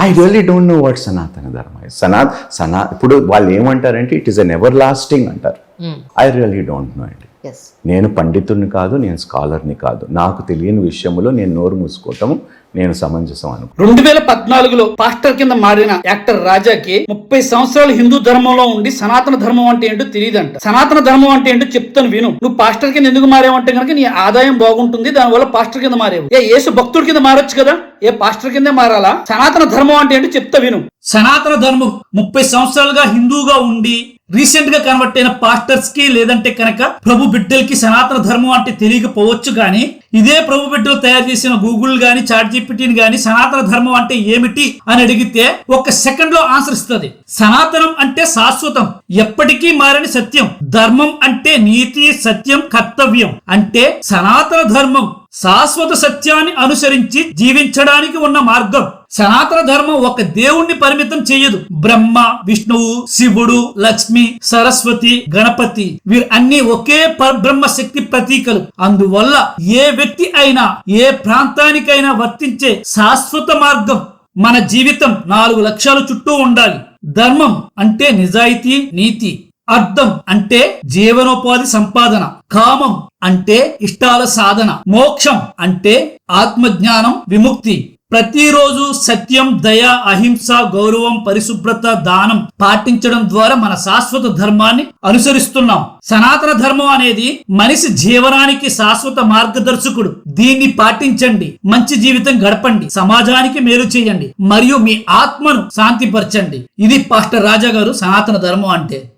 I. Really don't know what Sanatana Dharma Sana సనా ఇప్పుడు వాళ్ళు ఏమంటారంటే it is an everlasting అంటారు. ఐ రియల్లీ డోంట్ నో అండి. నేను పండితుడిని కాదు నేను స్కాలర్ని కాదు నాకు తెలియని విషయములో నేను నోరు మూసుకోవటం నేను సమంజసం అను రెండు వేల పద్నాలుగులో పాస్టర్ కింద మారిన యాక్టర్ రాజాకి ముప్పై సంవత్సరాలు హిందూ ధర్మంలో ఉండి సనాతన ధర్మం అంటే ఏంటో తెలియదంట సనాతన ధర్మం అంటే ఏంటో చెప్తాను విను. నువ్వు పాస్టర్ కింద ఎందుకు మారేవంటే కనుక నీ ఆదాయం బాగుంటుంది దానివల్ల పాస్టర్ కింద మారేవు. ఏ యేసు భక్తుడి కింద మారొచ్చు కదా? ఏ పాస్టర్ కిందే మారాలా? సనాతన ధర్మం అంటే ఏంటో చెప్తా విను. సనాతన ధర్మం ముప్పై సంవత్సరాలుగా హిందూగా ఉండి రీసెంట్గా కన్వర్ట్ అయిన పాస్టర్స్కి లేదంటే కనుక ప్రభు బిడ్డలకి సనాతన ధర్మం అంటే తెలియకపోవచ్చు కానీ ఇదే ప్రభు బిడ్డలు తయారు చేసిన గూగుల్ గాని చాట్ జీపీటీని గాని సనాతన ధర్మం అంటే ఏమిటి అని అడిగితే ఒక సెకండ్లో ఆన్సర్ ఇస్తుంది. సనాతనం అంటే శాశ్వతం ఎప్పటికీ మారని సత్యం. ధర్మం అంటే నీతి సత్యం కర్తవ్యం. అంటే సనాతన ధర్మం శాశ్వత సత్యాన్ని అనుసరించి జీవించడానికి ఉన్న మార్గం. సనాతన ధర్మం ఒక దేవుణ్ణి పరిమితం చేయదు. బ్రహ్మ విష్ణువు శివుడు లక్ష్మి సరస్వతి గణపతి వీరు అన్ని ఒకే పరబ్రహ్మ శక్తి ప్రతీకలు. అందువల్ల ఏ వ్యక్తి అయినా ఏ ప్రాంతానికైనా వర్తించే శాశ్వత మార్గం మన జీవితం నాలుగు లక్ష్యాల చుట్టూ ఉండాలి. ధర్మం అంటే నిజాయితీ నీతి. అర్థం అంటే జీవనోపాధి సంపాదన కామం అంటే ఇష్టాల సాధన మోక్షం అంటే ఆత్మజ్ఞానం విముక్తి. ప్రతిరోజు సత్యం దయ అహింస గౌరవం పరిశుభ్రత దానం పాటించడం ద్వారా మన శాశ్వత ధర్మాన్ని అనుసరిస్తున్నాం. సనాతన ధర్మం అనేది మనిషి జీవనానికి శాశ్వత మార్గదర్శకుడు. దీన్ని పాటించండి. మంచి జీవితం గడపండి. సమాజానికి మేలు చేయండి. మరియు మీ ఆత్మను శాంతిపరచండి. ఇది పాస్టర్ రాజా గారు సనాతన ధర్మం అంటే.